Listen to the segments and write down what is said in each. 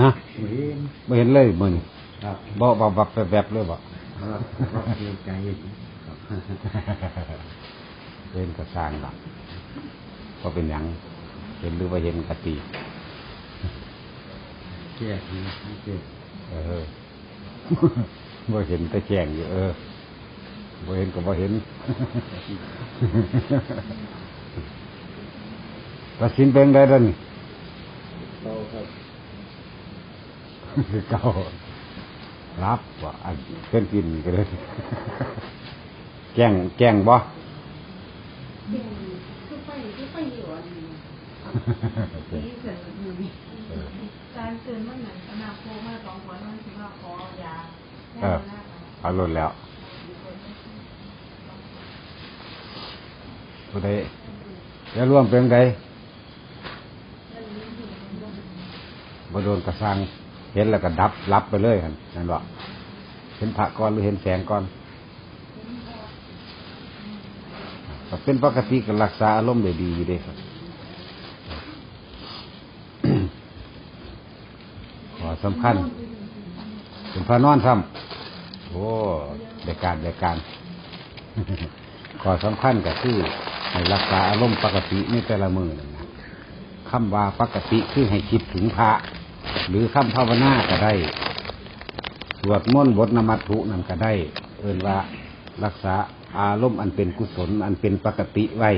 ฮะบ่เห็นไม่เห็นเลยมึงครับบ่บ่บับแบบๆเลยบ่ครับครับเสียใจครับเห็นกระสร้างหรอกพอเป็นหยังเห็นหรือว่าเห็นกติแก้ทีเจ็บเออบ่เห็นแต่แจ้งอยู่เออบ่เห็นก็บ่เห็นตัดสินเป็นได้แล้วนี่เราครับ คือเก่ารับว่าอันเป็นกินก็เลยแจ้งแจ้งบ่คือไปคือไปอยู่อันนี้ที่เกิดอยู่นี่การเกินมันเหมือนอนาคตมาสองคนมันคือว่าขอยาเออเอาลดแล้วผู้ใดจะร่วมเป็นไงบ่โดนกระสัง เห็นแล้วก็ดับรับไปเลยกันนั่นบ่เห็นพระก่อนหรือเห็นแสงก่อนเป็นปกติก็รักษาอารมณ์ได้ดีอยู่เด้ครับขอสำคัญ เป็นพระนอนซ้ำโอ้ได้การได้การขอสำคัญก็คือให้รักษาอารมณ์ปกติในแต่ละมือนนะคำว่าปกติคือให้คิดถึงพระ หรือคำภาวนาก็ได้ สวดมนต์บทนมัตถุนั่นก็ได้ เอินว่ารักษาอารมณ์อันเป็นกุศล อันเป็นปกติไว้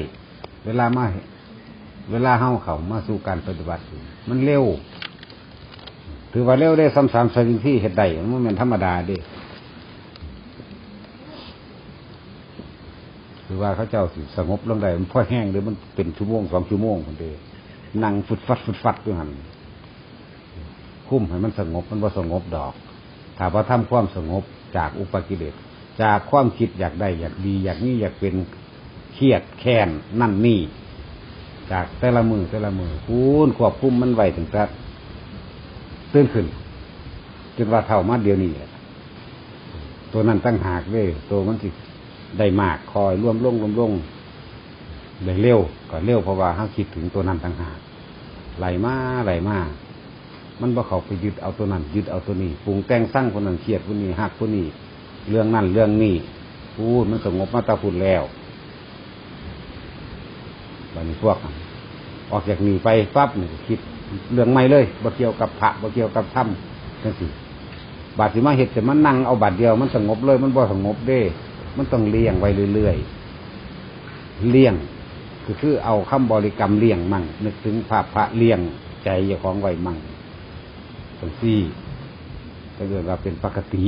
เวลามาเวลาเฮาเขามาสู่การปฏิบัติ มันเร็ว ถือว่าเร็วได้ซ้ำๆสิ่ที่เฮ็ดได้มันเป็นธรรมดาด้คือว่าเขาเจ้าสิสงบลงได้มันพ่อแห้งหรือมันเป็นชั่วโมงสองชั่วโมงคนเดียวนั่งฟุดฟัดฟุดฟัดด้วยหัน คุ้มให้มันสงบมันว่าสงบดอกถ้าพอทำความสงบจากอุปกิเลสจากความคิดอยากได้อยากดี อยากนี้อยากเป็นเครียดแค้นนั่นนี่ จากแต่ละมือแต่ละมือคูณควบคุมมันไวถึงแต่ตื่นขึ้นจนว่าเท่ามาเดียวนี้ตัวนั้นตั้งหากเลยตัวมันสิได้มากคอยร่วมลงร่วมลงได้เร็วก็เร็วเพราะว่าห้าคิดถึงตัวนั้นตั้งหากไหลมาไหลมา มันบ่เขาไปยึดเอาตัวนั้นยึดเอาตัวนี้ปรุงแต่งสร้างคนนั้นเครียดคนนี้หักคนนี้เรื่องนั้นเรื่องนี้พูดมันสงบมาตาพูดแล้วบันนี้พวกกันออกจากนี้ไปปั๊บนี่คิดเรื่องใหม่เลยบ่เกี่ยวกับพระบ่เกี่ยวกับถ้ำนั่นสิบาดสิมาเห็ดแต่มันนั่งเอาบาดเดียวมันสงบเลย มันบ่สงบเด้ มันต้องเลี้ยงไว้เรื่อยๆเลี้ยงคือคือเอาคำบริกรรมเลี้ยงมั่งนึกถึงพระพระเลี้ยงใจเจ้าของไว้มั่ง ตรงซี่ถ้าเกิดว่าเป็นปกติ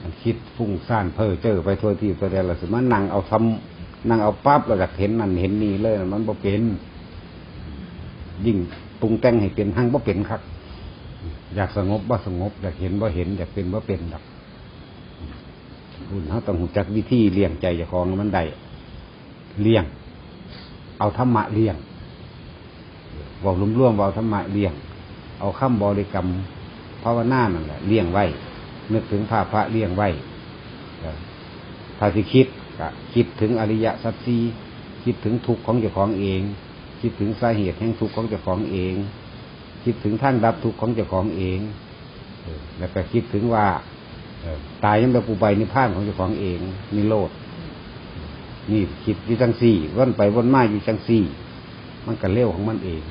มันคิดฟุ้งซ่านเพ้อเจ้อไปทั่วที่ตัวเดียวละสิมันนั่งเอาทำนั่งเอาปั๊บแล้วก็เห็นนั่นเห็นนี่เลยมันบ่เป็นยิ่งปรุงแต่งให้เป็นหั่งบ่เป็นครับ อยากสงบบ่สงบ อยากเห็นบ่เห็น อยากเป็นบ่เป็นดอกคุณเขาต้องหูจักวิธีเลี้ยงใจจ้าของมันได้เลี้ยง เอาธรรมะเลี้ยง เว่าร่วมเว่าธรรมะเลี้ยง เอาคำบริกรรมภาวนานั่นแหละเลี้ยงไว้ นึกถึงพระพระเลี้ยงไว้ถ้าสิคิดก็คิดถึงอริยสัจสีคิดถึงทุกข์ของเจ้าของเอง คิดถึงสาเหตุแห่งทุกข์ของเจ้าของเอง คิดถึงทางดับทุกข์ของเจ้าของเองแล้วก็คิดถึงว่าตายยังแบบอุบายนิพพานของเจ้าของเองนิโรธนี่คิดอยู่จังสี่วนไปวนมาอยู่จังสี่ มันก็เร็วของมันเอง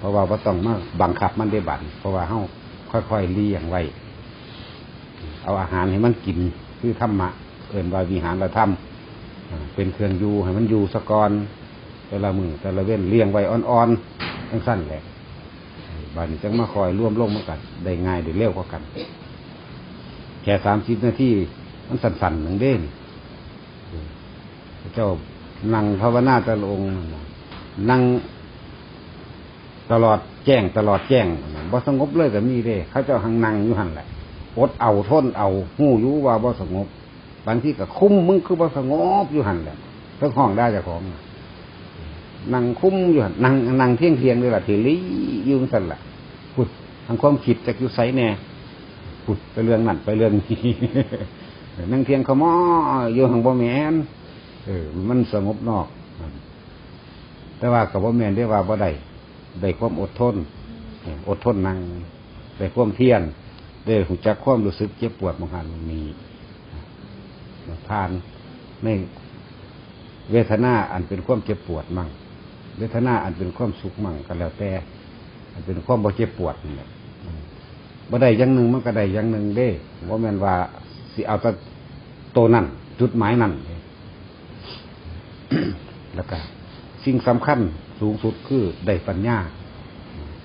เพราะว่าว่าต้องมาบังคับมันได้บันเพราะว่าเฮาค่อยๆเลี้ยงไว้ เอาอาหารให้มันกินคือธรรมะเอิ่นว่าวิหารละธรรมอ่าเป็นเครื่องอยู่ให้มันอยู่สะกอนแต่ละมือแต่ละเว้นเลี้ยงไว้อ่อนๆทั้งสั้นแหละบานนี้จังมาคอยร่วมลงมากัน ได้ง่ายได้เร็วกว่ากัน แค่สามสิบนาทีมันสั่นๆหนึ่งเด้นเจ้านั่งภาวนาแตะลงค์นั่ง ตลอดแจ้งตลอดแจ้งบ่สงบเลยก็มีเด้เขาเจ้าหังนั่งอยู่หันแหละอดเอาทนเอาหู้อยู่ว่าบ่สงบบางที่ก็คุ้มมึงคือบ่สงบอยู่หันแหละเพิ่งห้องได้จ้าของนั่งคุ้มอยู่หันนั่งนั่งเที่ยงเทียงเลยล่ะทีลีอยืงสั่นแหละพุดทางความคิดจากอยู่ไสแน่พุดไปเรื่องนั่นไปเรื่องนี้นั่งเทียงขมออยู่หังบ่แมนเออ มันสงบนอก แต่ว่ากับว่แมนได้ว่าบ่ได้ ได้ความอดทน อดทนนั่งได้ความเพียรได้หูจักความรู้สึกเจ็บปวดบางหันมีผ่านในเวทนาอันเป็นความเจ็บปวดมั่ง เวทนาอันเป็นความสุขมั่งก็แล้วแต่ อันเป็นความบ่เจ็บปวดนี่แหละอืมบ่ได้อย่างหนึ่งมันก็ได้อย่างหนึ่งเด้ว่าแม่นว่าสิเอาแต่โตวนั่นจุดหมายนั่นแล้วก็สิ่งสำคัญ สูงสุดคือได้ปัญญา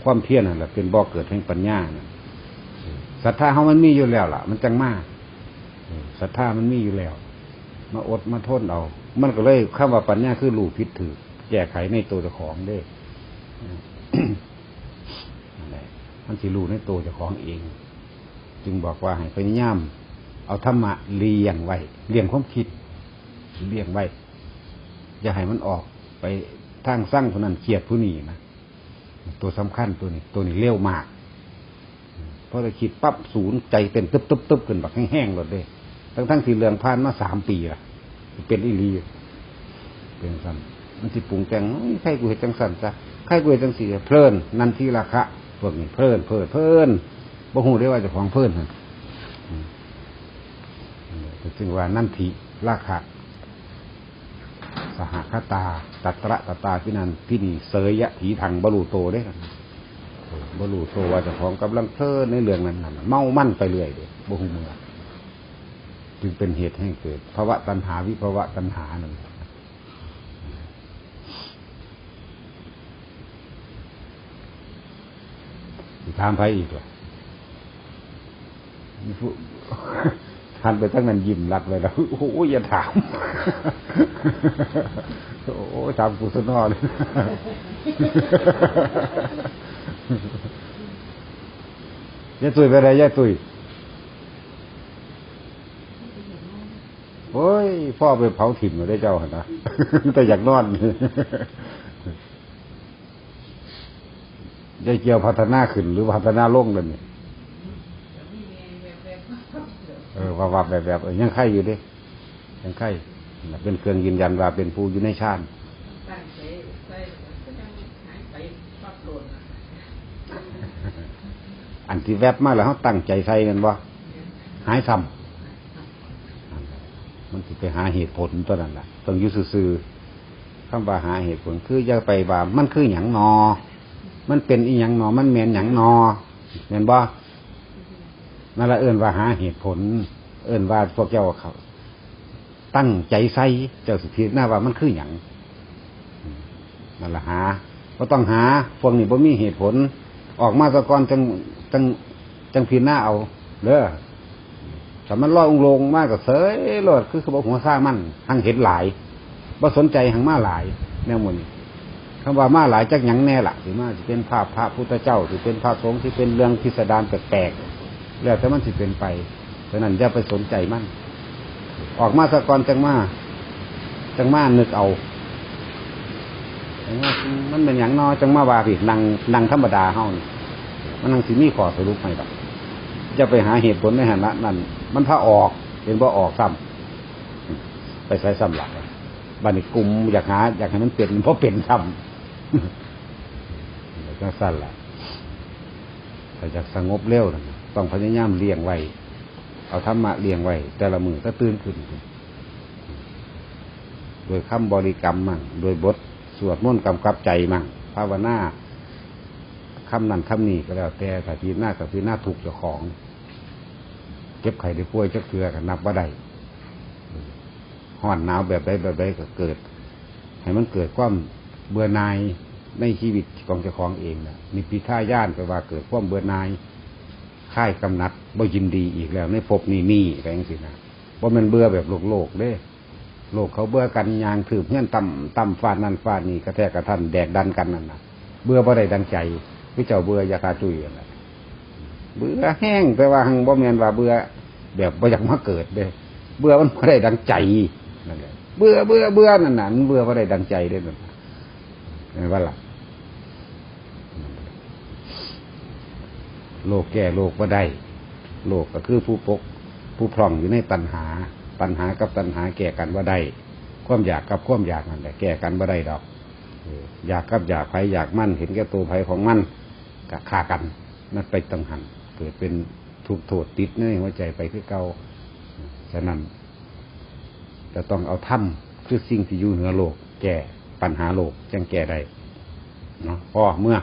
ความเพียรนั่นแหละเป็นบ่อเกิดแห่งปัญญาน่ะศรัทธาเขามันมีอยู่แล้วล่ะ มันจังมากศรัทธามันมีอยู่แล้ว มาอดมาทนเอา มันก็เลยคำว่าปัญญาคือรู้ผิดถือแก้ไขในตัวเจ้าของเด้มันสิรู้ในตัวเจ้าของเอง จึงบอกว่าให้พยายามเอาธรรมะเลี้ยงไว้เลี้ยงความคิดเลี้ยงไว้อย่าให้มันออกไป ทางสร้างผู้นั้นเกียดผู้นี้นะตัวสำคัญตัวนี้ ตัวนี้เร็วมากเพราะเราคิดปั๊บศูนย์ใจเต้นตึ๊บตึ๊บตึ๊บขึ้นแบบแห้งๆหมดเลยทั้งทั้งๆที่เรื่องผ่านมาสามปีละเป็นอีลีเป็นสั้นมันสิปรุงแต่งโอ้ยใครกูเห็นจังสันจ้ะใครกูเห็นจังสีเพลิน นันทีราคะพวกนี้เพลินเพลินเพลินบ่หูได้ว่าจะของเพลินนะจึงว่านันทีราคะ สหคตา ตัตระตตาพินันพินีเสยยะถีทังบรูโตได้กันบรูโตว่าจะของกำลังเพลินในเรื่องนั้นนั้นเมามั่นไปเรื่อยเด้บ่หูเมือจึงเป็นเหตุให้เกิดภาวะตัณหาวิภาวะตัณหานั่นสิถามไปอีกเหรอ พันไปทั้งนั้นยิ้มรักเลยแล้วโอ้โหอย่าถาม โอ้ถามกูซะนอเลยยายตุยไปไหนยายตุยโอ้ย พ่อไปเผาถิ่นมาได้เจ้าหนนะแต่อยากนอนยายเกียวพัฒนาขึ้นหรือพัฒนาลงเลยเนี่ย เออว่าว่าแบบแบบเออยังไข่อยู่เดิยังไข่น่ะเป็นเครื่องยืนยันว่าเป็นผู้อยู่ในชาติตั้งใจใส่ก็ยังหายไปปั๊บโดนนะอันที่แวบมาแล้วเขาตั้งใจใส่กันบ่หายซ้ำมันสิไปหาเหตุผลตัวนั้นล่ะต้องอยู่ซื่อๆคำว่าหาเหตุผลคืออย่าไปว่า มันคือหยังนอ มันเป็นอีหยังนอ มันแมนหยังนอเห็นบ่ นั่นละเอิ้นว่าหาเหตุผล เอิ้นว่าพวกเจ้าเขา ตั้งใจใส่เจ้าสิพิจารณาว่ามันคือหยังนั่นละหาก็ต้องหาพวกนี้บ่มีเหตุผล ออกมาสะกอนจังจังจังพิจารณาเอาเด้อถ้ามันลอยองค์ลงมากก็เสยโลดคือเขาบอกหัวซ่ามันหังเห็นหลายบ่สนใจหังมาหลายแนวมุนคำว่ามาหลายจักหยังแน่ละสิมาสิเป็นภาพพระพุทธเจ้าสิเป็นพระสงฆ์ที่เป็นเรื่องพิสดารแปลกๆ แล้วแต่มันสิเป็นไปฉะนั้นอย่าไปสนใจมันออกมาสะกอนจังมาจังมานึกเอาจังว่ามันเป็นอย่างนอจังมาว่าพี่นั่งนังธรรมดาเฮานี่มันนังสิมีขอสรุปให้ดอกจะไปหาเหตุผลในฐานละนั้นมันถ้าออกเป็นว่าออกซ้ำไปใช้ซ้ำหลักบันิกลุ่มอยากหา อยากให้มันเป็นเพราะเป็นซ้ำก็สั้นแหละถ้าอยากสงบเร็วนะ ต้องพยายามเลี้ยงไว้ เอาธรรมะเลี้ยงไว้ แต่ละมือก็ตื่นขึ้น โดยคำบริกรรมมั่งโดยบทสวดมนต์กำกับใจมั่งภาวนาคำนั้นคำนี้ก็แล้วแต่ถ้าพีหน้ากับพีหน้าถูกเจ้าของ เก็บไข่ได้ป่วยจักเทือกันนับว่าได้ห่อนหนาวแบบใดแบบใดก็เกิด ให้มันเกิดความเบื่อหน่ายในชีวิตของเจ้าของเองนะมีปีท่าย่านไปว่าเกิดความเบื่อหน่าย ค่ายกำนัดบ่ยินดีอีกแล้วในภพนี้มีอะไรอย่างสินะว่ามันเบื่อแบบโลกโลกเด้โลกเขาเบื่อกันยางถือเพื่อนต่ำต่ำฟาดนั่นฟาดนี่กระแทกกระทันแดกดันกันนั่นนะเบื่อบ่ได้ดังใจพี่เจ้าเบื่อยาคาจุยอะไรเบื่อแห้งแปลว่าหังบ่แมนว่าเบื่อแบบบ่อยากมาเกิดเด้เบื่อมันบ่ได้ดังใจนั่นแหละเบื่อเบื่อเบื่อนั่นน่ะมันเบื่อบ่ได้ดังใจเด้นั่นเห็นว่าล่ะ โลกแก่โลกบ่ได้ โลกก็คือผู้ปกผู้พร่องอยู่ในตัณหาตัณหากับตัณหาแก่กันว่าได้ความอยากกับความอยากนั่นแหละแก่กันว่าได้ดอกอยากกับอยากไผอยากมั่น เห็นแก่ตัวไผ่ของมันกะฆ่ากันนั่นไปตังหันเกิดเป็นถูกโทษติดในหัวใจไปคือเก่าฉะนั้นจะต้องเอาถ้ำคือสิ่งที่อยู่เหนือโลก แก้ปัญหาโลกจังแก้ได้เนาะพ่อเมื่อ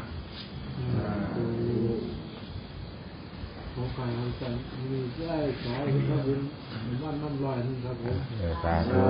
ของการทำกัน มีได้ขายให้เขาเป็นบ้านน้ำลอยนี่ครับผมสาธุ